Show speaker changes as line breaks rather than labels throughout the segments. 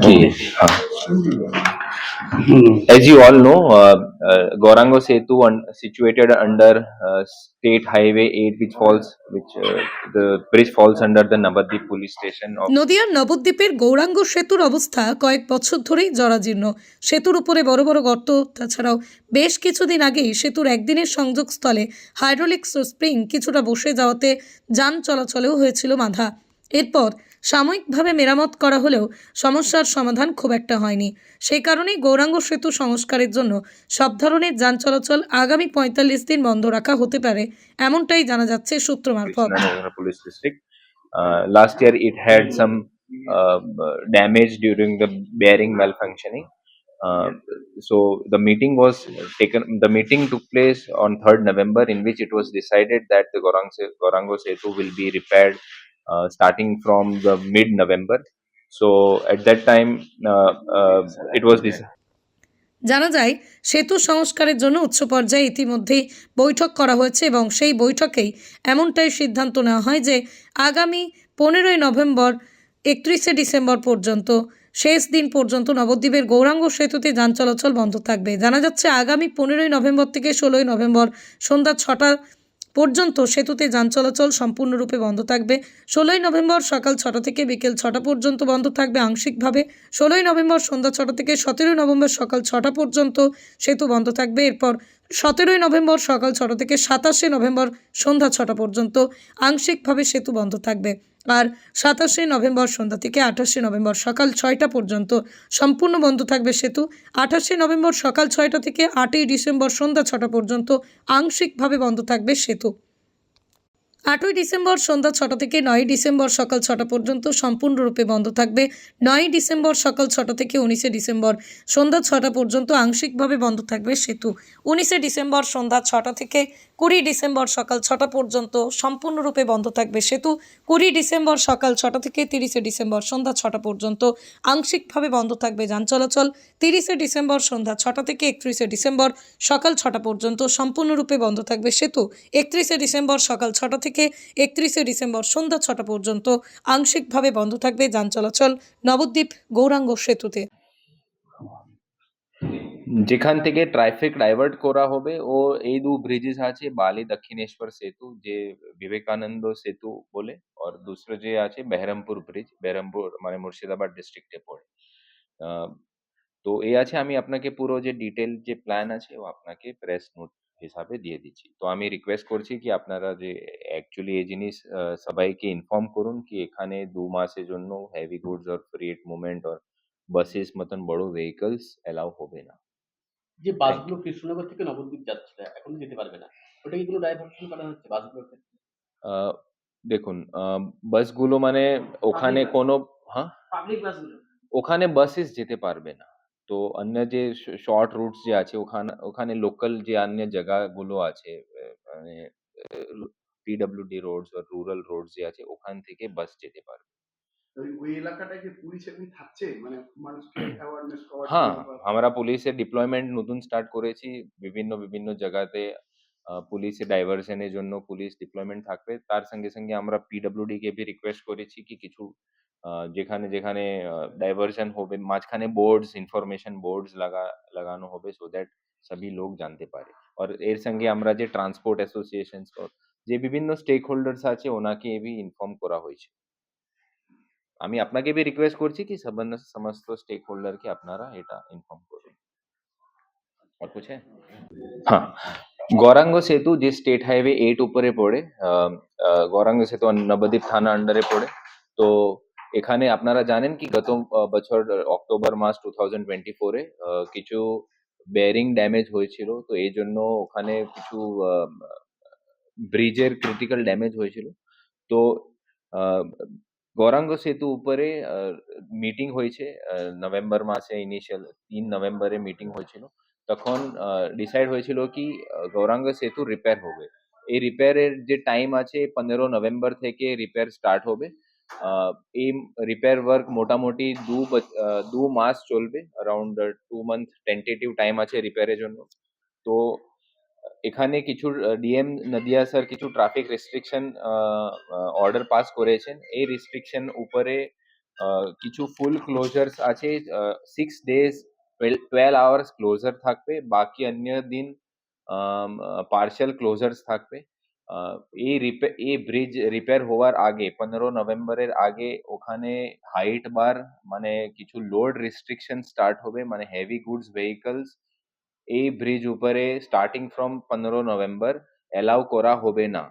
कि as you all know, uh, uh, Gorango Setu un- situated under uh, State Highway 8, which falls, which uh, the bridge falls under the Navadip police station of
নদিয়ার নবদ্বীপের গৌরাঙ্গ সেতুর অবস্থা কয়েক বছর ধরেই জরাজীর্ণ সেতুর উপরে বড় বড় গর্ত তাছাড়াও বেশ কিছুদিন আগেই সেতুর একদিনের সংযোগস্থলে হাইড্রোলিক স্প্রিং কিছুটা বসে যাওয়াতে যান চলাচলেও হয়েছিল বাধা এরপর সাময়িকভাবে মেরামত করা হলেও সমস্যার সমাধান খুব একটা হয়নি। সেই কারণেই গৌরাঙ্গ সেতু সংস্কারের জন্য সব ধরনের যান চলাচল আগামী পঁয়তাল্লিশ দিন বন্ধ রাখা হতে পারে এমনটাই জানা যাচ্ছে সূত্র মারফত।
Last year it had some damage during the bearing well functioning so the meeting was taken the meeting to place on third November in which it was decided that the Gauranga Setu will be repaired uh, starting from the mid-November. So at that time, uh, uh, it was decided.
জানা যায় সেতু সংস্কারের জন্য উচ্চ পর্যায়ে ইতিমধ্যেই বৈঠক করা হয়েছে এবং সেই বৈঠকেই এমনটাই সিদ্ধান্ত নেওয়া হয় যে আগামী পনেরোই নভেম্বর একত্রিশে ডিসেম্বর পর্যন্ত শেষ দিন পর্যন্ত নবদ্বীপের গৌরাঙ্গ সেতুতে যান চলাচল বন্ধ থাকবে জানা যাচ্ছে আগামী পনেরোই নভেম্বর থেকে ষোলোই নভেম্বর সন্ধ্যা ছটা পর্যন্ত সেতুতে যান চলাচল সম্পূর্ণরূপে বন্ধ থাকবে। ষোলোই নভেম্বর সকাল ছটা থেকে বিকেল ছটা পর্যন্ত বন্ধ থাকবে আংশিকভাবে। ষোলোই নভেম্বর সন্ধ্যা ছটা থেকে সতেরোই নভেম্বর সকাল ছটা পর্যন্ত সেতু বন্ধ থাকবে। এরপর সতেরোই নভেম্বর সকাল ছটা থেকে সাতাশে নভেম্বর সন্ধ্যা ছটা পর্যন্ত আংশিকভাবে সেতু বন্ধ থাকবে। আর সাতাশে নভেম্বর সন্ধ্যা থেকে আঠাশে নভেম্বর সকাল ছয়টা পর্যন্ত সম্পূর্ণ বন্ধ থাকবে সেতু। আঠাশে নভেম্বর সকাল ছয়টা থেকে আটই ডিসেম্বর সন্ধ্যা ছটা পর্যন্ত আংশিকভাবে বন্ধ থাকবে সেতু। আটই ডিসেম্বর সন্ধ্যা ছটা থেকে নয় ডিসেম্বর সকাল ছটা পর্যন্ত সম্পূর্ণরূপে বন্ধ থাকবে। নয় ডিসেম্বর সকাল ছটা থেকে উনিশে ডিসেম্বর সন্ধ্যা ছটা পর্যন্ত আংশিকভাবে বন্ধ থাকবে সেতু। উনিশে ডিসেম্বর সন্ধ্যা ছটা থেকে কুড়ি ডিসেম্বর সকাল ছটা পর্যন্ত সম্পূর্ণরূপে বন্ধ থাকবে সেতু। কুড়ি ডিসেম্বর সকাল ছটা থেকে তিরিশে ডিসেম্বর সন্ধ্যা ছটা পর্যন্ত আংশিকভাবে বন্ধ থাকবে যান চলাচল। তিরিশে ডিসেম্বর সন্ধ্যা ছটা থেকে একত্রিশে ডিসেম্বর সকাল ছটা পর্যন্ত সম্পূর্ণরূপে বন্ধ থাকবে সেতু। একত্রিশে ডিসেম্বর সকাল ছটা থেকে একত্রিশে ডিসেম্বর সন্ধ্যা ছটা পর্যন্ত আংশিকভাবে বন্ধ থাকবে যান চলাচল। নবদ্বীপ, গৌরাঙ্গ সেতুতে।
যেখান থেকে ট্রাফিক ডাইভার্ট করা হবে, ও এই দু ব্রিজেস আছে, বালি দক্ষিণেশ্বর সেতু, যে বিবেকানন্দ সেতু বলে, আর দুসরো যে আছে বেহরমপুর ব্রিজ বেহরমপুর মানে মুর্শিদাবাদ ডিস্ট্রিক্টে পড়ে। তো এই আছে, আমি আপনাকে পুরো যে ডিটেল যে প্ল্যান আছে, ও আপনাকে প্রেস নোট হিসাবে দিয়ে দিচ্ছি। তো আমি রিকোয়েস্ট করছি কি আপনারা যে অ্যাকচুয়ালি এই জিনিস সবাইকে ইনফর্ম করুন কি এখানে দু মাসের জন্য হেভি গুডস আর ফ্রেট মুভমেন্ট আর বাসেস মতন বড় ভেহিকলস এলাও হবে না।
যে বাসগুলো কৃষ্ণনগর থেকে নবদ্বীপ যাচ্ছিল এখন যেতে পারবে না। ওটা কি কোনো ডাইভার্সন করা হচ্ছে বাসগুলোর ক্ষেত্রে?
দেখুন বাসগুলো মানে ওখানে। কোনো হ্যাঁ?
পাবলিক বাসগুলো
ওখানে বাসেস যেতে পারবে না। তো অন্য যে শর্ট রুটস যে আছে ওখানে ওখানে লোকাল যে অন্য জায়গাগুলো আছে আহ, মানে পিডব্লিউডি রোডস বা রুরাল রোডস যে আছে ওখান থেকে বাস যেতে পারবে।
ওই ওই এলাকাটায় কি পুলিশ এমনি থাকছে? মানে মানুষকে অ্যাওয়ারনেস করার
হ্যাঁ
জন্য বা-
আমরা পুলিশের ডিপ্লয়মেন্ট নতুন স্টার্ট করেছি বিভিন্ন বিভিন্ন জায়গাতে আহ, পুলিশে ডাইভারশনের জন্য পুলিশ ডিপ্লয়মেন্ট থাকবে। তার সঙ্গে সঙ্গে আমরা পিডব্লিউডি কে ভি রিকোয়েস্ট করেছি কি কিছু আহ, যেখানে যেখানে ডাইভারশন হবে মাঝখানে বোর্ডস ইনফরমেশন বোর্ডস লাগা লাগানো হবে সো দ্যাট সবই লোক জানতে পারে। আর এর সঙ্গে আমরা যে ট্রান্সপোর্ট অ্যাসোসিয়েশন যে বিভিন্ন স্টেক হোল্ডার্স আছে ওনাকে এবি ইনফর্ম করা হয়েছে। আমি আপনাকে বি রিকোয়েস্ট করছি কি সবন- সমস্ত স্টেক হোল্ডারকে আপনারা এটা ইনফর্ম করুন। আর কিছু? হ্যাঁ। গৌরাঙ্গ সেতু যে স্টেট হাইওয়ে এইট উপরে পড়ে গৌরাঙ্গ সেতু নবদ্বীপ থানা আন্ডারে পড়ে। তো এখানে আপনারা জানেন কি গত বছর অক্টোবর মাস টু থাউজেন্ড টোয়েন্টি ফোরে কিছু বেয়ারিং ড্যামেজ হয়েছিল। তো এই জন্য ওখানে কিছু ব্রিজের ক্রিটিক্যাল ড্যামেজ হয়েছিল। তো গৌরাঙ্গ সেতু উপরে মিটিং হয়েছে নভেম্বর মাসে ইনিশিয়াল তিন নভেম্বরে মিটিং হয়েছিল। তখন ডিসাইড হয়েছিল কি গৌরাঙ্গ সেতু রিপেয়ার হবে। এই রিপেয়ারের যে টাইম আছে, পনেরো নভেম্বর থেকে রিপেয়ার স্টার্ট হবে। এই রিপেয়ার ওয়ার্ক মোটামুটি দু দু মাস চলবে around two month tentative time আছে রিপেয়ারের জন্য। তো, এখানে কিছু ডিএম নদিয়া স্যার কিছু ট্রাফিক রেস্ট্রিকশন অর্ডার পাস করেছেন। এই রেস্ট্রিকশন উপরে কিছু ফুল ক্লোজার্স আছে six days twelve hours closure থাকবে বাকি অন্য দিন পার্শিয়াল ক্লোজার্স থাকবে আহ, এই রিপে এই ব্রিজ রিপেয়ার হওয়ার আগে পনেরো নভেম্বরের আগে ওখানে হাইট বার মানে কিছু লোড রেস্ট্রিকশন স্টার্ট হবে মানে হেভি গুডস ভেহিকলস এই ব্রিজ উপরে স্টার্টিং ফ্রম পনেরো নভেম্বর অ্যালাউ করা হবে না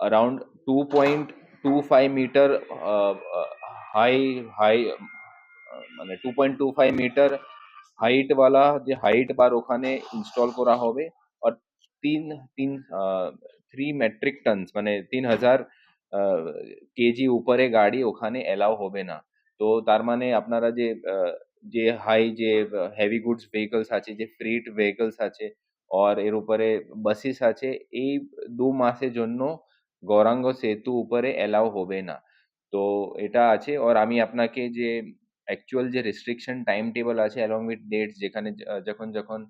around 2.25 meter uh, uh, high high মানে 2.25 মিটার হাইট वाला যে হাইট বার ওখানে ইনস্টল করা হবে আর তিন তিন থ্রি মেট্রিক টনস মানে তিন হাজার কেজি উপরে গাড়ি ওখানে এলাও হবে না। তো তার মানে আপনারা যে যে হাই যে হেভি গুডস ভেহিকলস আছে যে ফ্রিট ভেহিকলস আছে আর এর উপরে বাসিস আছে এই দু মাসের জন্য গৌরাঙ্গ সেতু উপরে এলাও হবে না। তো এটা আছে। আর আমি আপনাকে যে অ্যাকচুয়াল যে রেস্ট্রিকশন টাইম টেবল আছে অ্যালং উইথ ডেটস যেখানে যখন যখন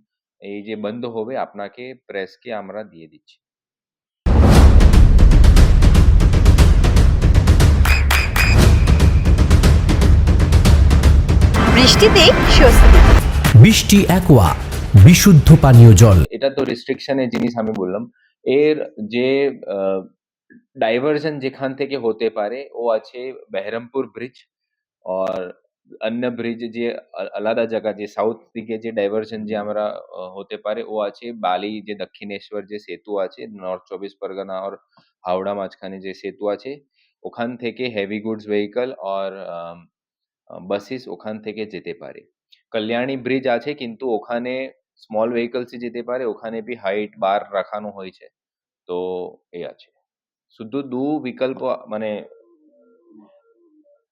এই যে বন্ধ হবে আপনাকে প্রেসকে আমরা দিয়ে দিচ্ছি।
বৃষ্টিতে স্বস্তি।
বৃষ্টি অ্যাকোয়া বিশুদ্ধ পানীয় জল।
এটা তো রেস্ট্রিকশনের জিনিস আমি বললাম। এর যে ডাইভারশন যেখান থেকে হতে পারে ও আছে বেহরমপুর ব্রিজ আর অন্য ব্রিজ যে আ- আলাদা জায়গা যে সাউথ দিকে যে ডাইভারশন যে আমরা আহ, হতে পারে ও আছে বালি যে দক্ষিণেশ্বর যে সেতু আছে নর্থ চব্বিশ পরগনা আর হাওড়া মাঝখানে যে সেতু আছে ওখান থেকে হেভি গুডস ভেহিকল আর বাসিস ওখান থেকে যেতে পারে কল্যাণী ব্রিজ আছে কিন্তু ওখানে স্মল ভেহিকলসই যেতে পারে ওখানে বি হাইট বার রাখানো হয়েছে তো এই আছে শুধু দু বিকল্প মানে